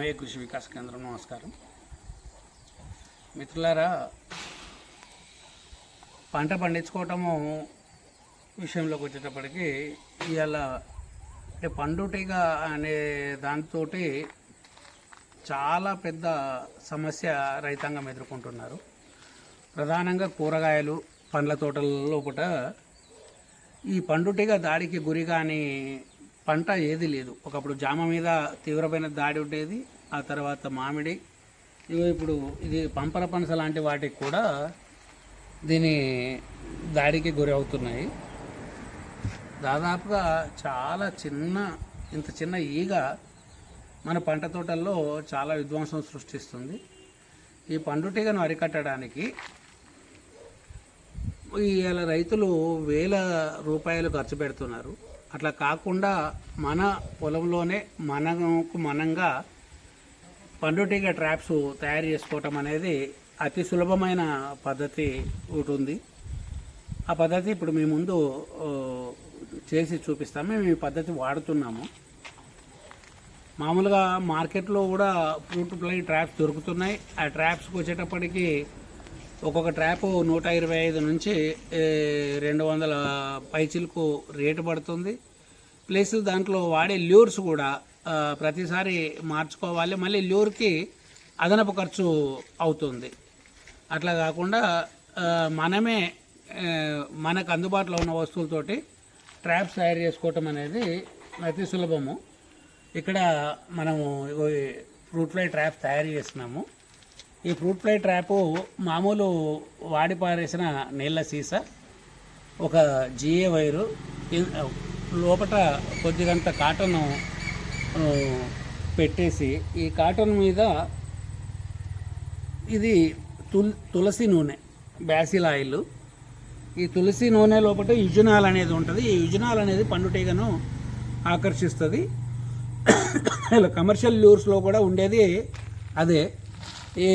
కృషి వికాస కేంద్రం నమస్కారం. మిత్రులారా పంట పండించుకోవటము విషయంలోకి వచ్చేటప్పటికి ఇవాళ అంటే పండుటిగా అనే దాంతో చాలా పెద్ద సమస్య రైతాంగం ఎదుర్కొంటున్నారు. ప్రధానంగా కూరగాయలు పండ్ల తోటల లోపల ఈ పండుటిగా దాడికి గురి కానీ పంట ఏది లేదు. ఒకప్పుడు జామ మీద తీవ్రమైన దాడి ఉండేది ఆ తర్వాత మామిడి. ఇవి ఇప్పుడు ఇది పంపర పనస లాంటి వాటికి కూడా దీని దాడికి గురి అవుతున్నాయి. దాదాపుగా చాలా చిన్న ఇంత చిన్న ఈగ మన పంట తోటల్లో చాలా విధ్వంసం సృష్టిస్తుంది. ఈ పండుటీగను అరికట్టడానికి ఇవాళ రైతులు వేల రూపాయలు ఖర్చు పెడుతున్నారు. అట్లా కాకుండా మన పొలంలోనే మనకు మనంగా పండుటీగ ట్రాప్స్ తయారు చేసుకోవటం అనేది అతి సులభమైన పద్ధతి ఉంటుంది ఆ పద్ధతి ఇప్పుడు మీ ముందు చేసి చూపిస్తాము మేము ఈ పద్ధతి వాడుతున్నాము. మామూలుగా మార్కెట్లో కూడా ఫ్రూట్ ఫ్లై ట్రాప్స్ దొరుకుతున్నాయి. ఆ ట్రాప్స్కి వచ్చేటప్పటికి ఒక్కొక్క ట్రాప్ నూట ఇరవై ఐదు నుంచి రెండు వందల పైచిలకు రేటు పడుతుంది. ప్లస్ దాంట్లో వాడే ల్యూర్స్ కూడా ప్రతిసారి మార్చుకోవాలి. మళ్ళీ ల్యూర్కి అదనపు ఖర్చు అవుతుంది. అట్లా కాకుండా మనమే మనకు అందుబాటులో ఉన్న వస్తువులతోటి ట్రాప్స్ తయారు చేసుకోవటం అనేది అతి సులభము. ఇక్కడ మనము ఫ్రూట్ ఫ్లై ట్రాప్ తయారు చేస్తున్నాము. ఈ ఫ్రూట్ ఫ్లై ట్రాపు మామూలు వాడి పారేసిన నీళ్ళ సీసా ఒక జిఏ వైరు లోపట కొద్దిగంత కాటన్ పెట్టేసి ఈ కాటన్ మీద ఇది తుల్ తులసి నూనె బ్యాసిల్ ఆయిల్. ఈ తులసి నూనె లోపల యుజనాల్ అనేది ఉంటుంది. ఈ యుజనాల్ అనేది పండుటీగను ఆకర్షిస్తుంది. ఇలా కమర్షియల్ యూర్స్లో కూడా ఉండేది అదే. ఈ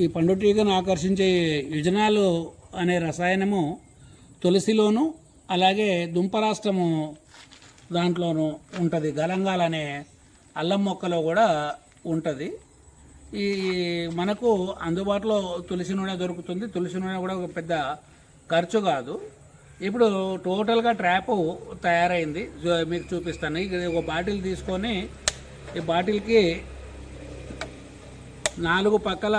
ఈ పండుటీగను ఆకర్షించే యుజనాలు అనే రసాయనము తులసిలోను అలాగే దుంపరాష్ట్రము దాంట్లోనూ ఉంటుంది. గలంగాల్ అనే అల్లం మొక్కలో కూడా ఉంటుంది. ఈ మనకు అందుబాటులో తులసి నూనె దొరుకుతుంది. తులసి నూనె కూడా ఒక పెద్ద ఖర్చు కాదు. ఇప్పుడు టోటల్గా ట్రాప్ తయారైంది. మీకు చూపిస్తాను. ఇది ఒక బాటిల్ తీసుకొని ఈ బాటిల్కి నాలుగు పక్కల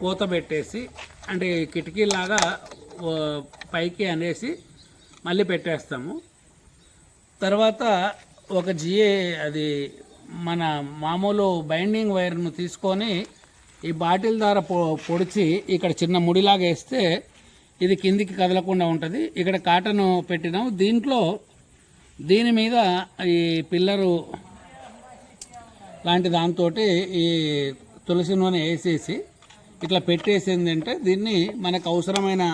కూత పెట్టేసి అంటే కిటికీలాగా పైకి అనేసి మళ్ళీ పెట్టేస్తాము. తర్వాత ఒక జిఏ అది మన మామూలు బైండింగ్ వైర్ను తీసుకొని ఈ బాటిల్ ద్వారా పొ పొడిచి ఇక్కడ చిన్న ముడిలాగా వేస్తే ఇది కిందికి కదలకుండా ఉంటుంది. ఇక్కడ కాటన్ పెట్టినాము దీంట్లో దీని మీద ఈ పిల్లరు లాంటి దాంతో ఈ తులసి నూనె వేసేసి ఇట్లా పెట్టేసిందంటే దీన్ని మనకు అవసరమైన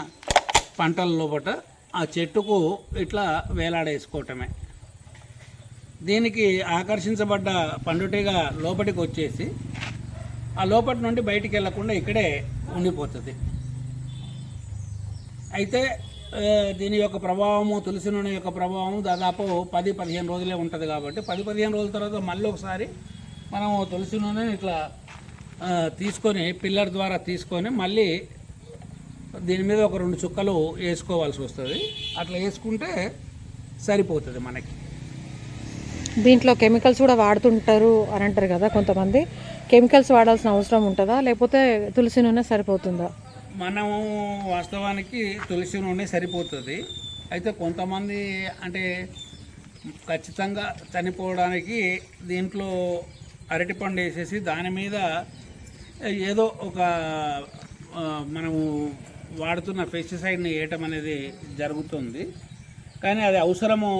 పంటల లోపల ఆ చెట్టుకు ఇట్లా వేలాడేసుకోవటమే. దీనికి ఆకర్షించబడ్డ పండుటిగా లోపలికి వచ్చేసి ఆ లోపటి నుండి బయటికి వెళ్ళకుండా ఇక్కడే ఉండిపోతుంది. అయితే దీని యొక్క ప్రభావము తులసి నూనె యొక్క ప్రభావం దాదాపు పది పదిహేను రోజులే ఉంటుంది కాబట్టి పది పదిహేను రోజుల తర్వాత మళ్ళీ ఒకసారి మనం తులసి నూనె ఇట్లా తీసుకొని పిల్లర్ ద్వారా తీసుకొని మళ్ళీ దీని మీద ఒక రెండు చుక్కలు వేసుకోవాల్సి వస్తుంది. అట్లా వేసుకుంటే సరిపోతుంది మనకి. దీంట్లో కెమికల్స్ కూడా వాడుతుంటారు అని అంటారు కదా కొంతమంది. కెమికల్స్ వాడాల్సిన అవసరం ఉంటుందా? లేకపోతే తులసి నూనె సరిపోతుందా? మనము వాస్తవానికి తులసి నూనె సరిపోతుంది. అయితే కొంతమంది అంటే ఖచ్చితంగా చనిపోవడానికి దీంట్లో అరటిపండు వేసేసి దాని మీద ఏదో ఒక మనము వాడుతున్న పెస్టిసైడ్ని వేయటం అనేది జరుగుతుంది. కానీ అది అవసరము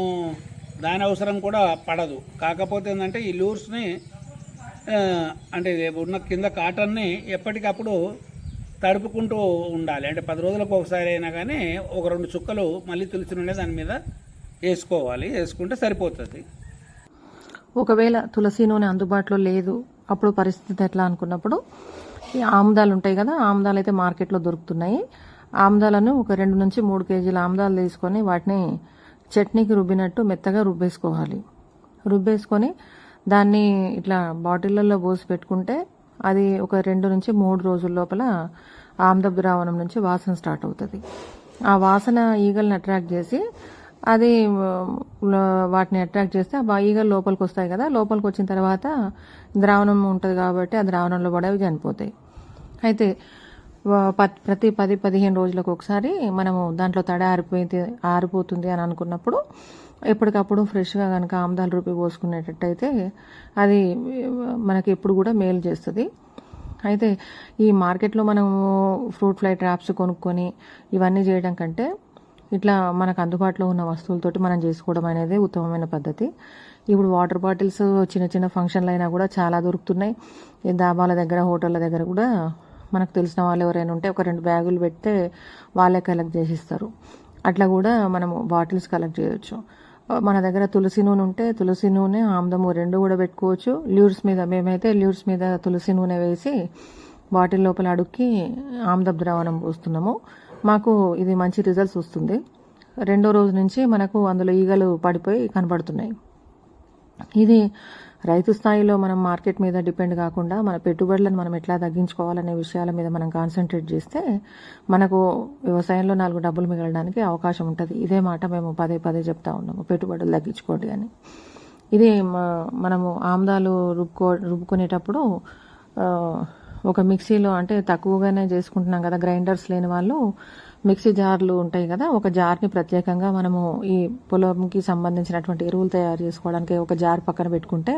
దాని అవసరం కూడా పడదు. కాకపోతే ఏంటంటే ఈ లూర్స్ని అంటే ఉన్న కింద కాటన్ని ఎప్పటికప్పుడు తడుపుకుంటూ ఉండాలి. అంటే పది రోజులకు ఒకసారి అయినా కానీ ఒక రెండు చుక్కలు మళ్ళీ తులసి నుండే దాని మీద వేసుకోవాలి. వేసుకుంటే సరిపోతుంది. ఒకవేళ తులసి నూనె అందుబాటులో లేదు అప్పుడు పరిస్థితి ఎట్లా అనుకున్నప్పుడు ఈ ఆముదాలు ఉంటాయి కదా ఆముదాలు అయితే మార్కెట్లో దొరుకుతున్నాయి. ఆముదాలను ఒక రెండు నుంచి మూడు కేజీల ఆముదాలు తీసుకొని వాటిని చట్నీకి రుబ్బినట్టు మెత్తగా రుబ్బేసుకోవాలి. రుబ్బేసుకొని దాన్ని ఇట్లా బాటిళ్ళల్లో పోసి పెట్టుకుంటే అది ఒక రెండు నుంచి మూడు రోజుల లోపల ఆమ్ద ద్రావణం నుంచి వాసన స్టార్ట్ అవుతుంది. ఆ వాసన ఈగల్ని అట్రాక్ట్ చేసి అది వాటిని అట్రాక్ట్ చేస్తే ఆ ఈగలు లోపలికి వస్తాయి కదా. లోపలికి వచ్చిన తర్వాత ద్రావణం ఉంటుంది కాబట్టి ఆ ద్రావణంలో పడేవి చనిపోతాయి. అయితే ప- ప్రతి పది పదిహేను రోజులకు ఒకసారి మనము దాంట్లో తడ ఆరిపోయింది ఆరిపోతుంది అని అనుకున్నప్పుడు ఎప్పటికప్పుడు ఫ్రెష్గా కనుక ఆమ్దాల రూపి పోసుకునేటట్టయితే అది మనకి ఎప్పుడు కూడా మేలు చేస్తుంది. అయితే ఈ మార్కెట్లో మనము ఫ్రూట్ ఫ్లై ట్రాప్స్ కొనుక్కొని ఇవన్నీ చేయడం కంటే ఇట్లా మనకు అందుబాటులో ఉన్న వస్తువులతోటి మనం చేసుకోవడం అనేది ఉత్తమమైన పద్ధతి. ఇప్పుడు వాటర్ బాటిల్స్ చిన్న చిన్న ఫంక్షన్లు అయినా కూడా చాలా దొరుకుతున్నాయి. దాబాల దగ్గర హోటళ్ళ దగ్గర కూడా మనకు తెలిసిన వాళ్ళు ఎవరైనా ఉంటే ఒక రెండు బ్యాగులు పెడితే వాళ్ళే కలెక్ట్ చేసి ఇస్తారు అట్లా కూడా మనము బాటిల్స్ కలెక్ట్ చేయొచ్చు. మన దగ్గర తులసి నూనె ఉంటే తులసి నూనె ఆమ్దము రెండు కూడా పెట్టుకోవచ్చు. ల్యూర్స్ మీద మేమైతే ల్యూర్స్ మీద తులసి నూనె వేసి బాటిల్ లోపల అడుక్కి ఆమ్దం ద్రావణం పోస్తున్నాము. మాకు ఇది మంచి రిజల్ట్స్ వస్తుంది. రెండో రోజు నుంచి మనకు అందులో ఈగలు పడిపోయి కనబడుతున్నాయి. ఇది రైతు స్థాయిలో మనం మార్కెట్ మీద డిపెండ్ కాకుండా మన పెట్టుబడులను మనం ఎట్లా తగ్గించుకోవాలనే విషయాల మీద మనం కాన్సన్ట్రేట్ చేస్తే మనకు వ్యవసాయంలో నాలుగు డబ్బులు మిగలడానికి అవకాశం ఉంటుంది. ఇదే మాట మేము పదే పదే చెప్తా ఉన్నాము. పెట్టుబడులు తగ్గించుకోండి అని. ఇది మనము ఆమ్దాలు రుబ్బుకో రుబ్బుకునేటప్పుడు ఒక మిక్సీలో అంటే తక్కువగానే చేసుకుంటున్నాం కదా గ్రైండర్స్ లేని వాళ్ళు. మిక్సీ జార్లు ఉంటాయి కదా ఒక జార్ని ప్రత్యేకంగా మనము ఈ పొలంకి సంబంధించినటువంటి ఎరువులు తయారు చేసుకోవడానికి ఒక జార్ పక్కన పెట్టుకుంటే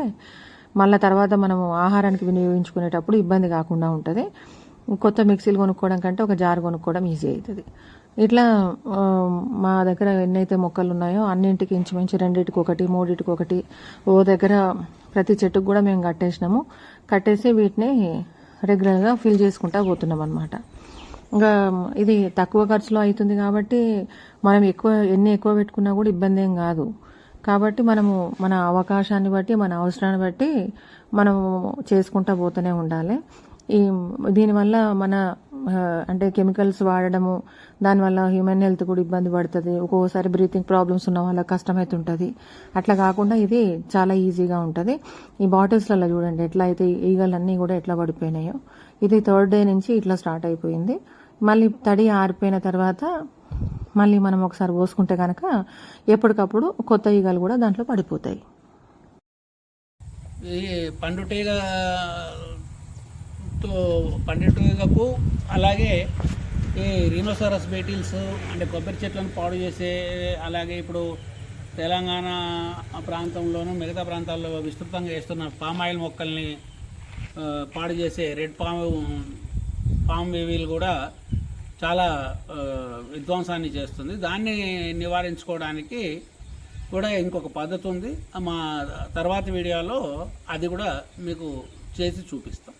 మళ్ళీ తర్వాత మనము ఆహారానికి వినియోగించుకునేటప్పుడు ఇబ్బంది కాకుండా ఉంటుంది. కొత్త మిక్సీలు కొనుక్కోవడం కంటే ఒక జార్ కొనుక్కోవడం ఈజీ అవుతుంది ఇట్లా మా దగ్గర ఎన్నైతే మొక్కలు ఉన్నాయో అన్నింటికి ఇంచుమించు రెండింటికి ఒకటి మూడింటికి ఒకటి ఓ దగ్గర ప్రతి చెట్టుకు కూడా మేము కట్టేసినాము. కట్టేసి వీటిని రెగ్యులర్గా ఫిల్ చేసుకుంటా పోతున్నాం అనమాట ఇంకా ఇది తక్కువ ఖర్చులో అవుతుంది కాబట్టి మనం ఎక్కువ ఎన్ని ఎక్కువ పెట్టుకున్నా కూడా ఇబ్బంది ఏం కాదు. కాబట్టి మనము మన అవకాశాన్ని బట్టి మన అవసరాన్ని బట్టి మనము చేసుకుంటా పోతూనే ఉండాలి. ఈ దీనివల్ల మన అంటే కెమికల్స్ వాడడము దానివల్ల హ్యూమన్ హెల్త్ కూడా ఇబ్బంది పడుతుంది. ఒక్కోసారి బ్రీతింగ్ ప్రాబ్లమ్స్ ఉన్న వాళ్ళకి కష్టమవుతుంటుంది అట్లా కాకుండా ఇది చాలా ఈజీగా ఉంటుంది. ఈ బాటిల్స్లలో చూడండి ఎట్లా అయితే ఈగలన్నీ కూడా ఎట్లా పడిపోయినాయో. ఇది థర్డ్ డే నుంచి ఇట్లా స్టార్ట్ అయిపోయింది. మళ్ళీ తడి ఆరిపోయిన తర్వాత మళ్ళీ మనం ఒకసారి పోసుకుంటే కనుక ఎప్పటికప్పుడు కొత్త ఈగలు కూడా దాంట్లో పడిపోతాయి. ఈ పండుటీగతో అలాగే ఈ రీనోసరస్ బేటిల్స్ అంటే కొబ్బరి చెట్లను పాడు చేసే అలాగే ఇప్పుడు తెలంగాణ ప్రాంతంలోనూ మిగతా ప్రాంతాల్లో విస్తృతంగా వేస్తున్న పామ్ ఆయిల్ మొక్కల్ని పాడు చేసే రెడ్ పామ్ పామ్ వేవీలు కూడా చాలా విధ్వంసాన్ని చేస్తుంది. దాన్ని నివారించుకోవడానికి కూడా ఇంకొక పద్ధతి ఉంది. మా తర్వాత వీడియోలో అది కూడా మీకు చేసి చూపిస్తాం.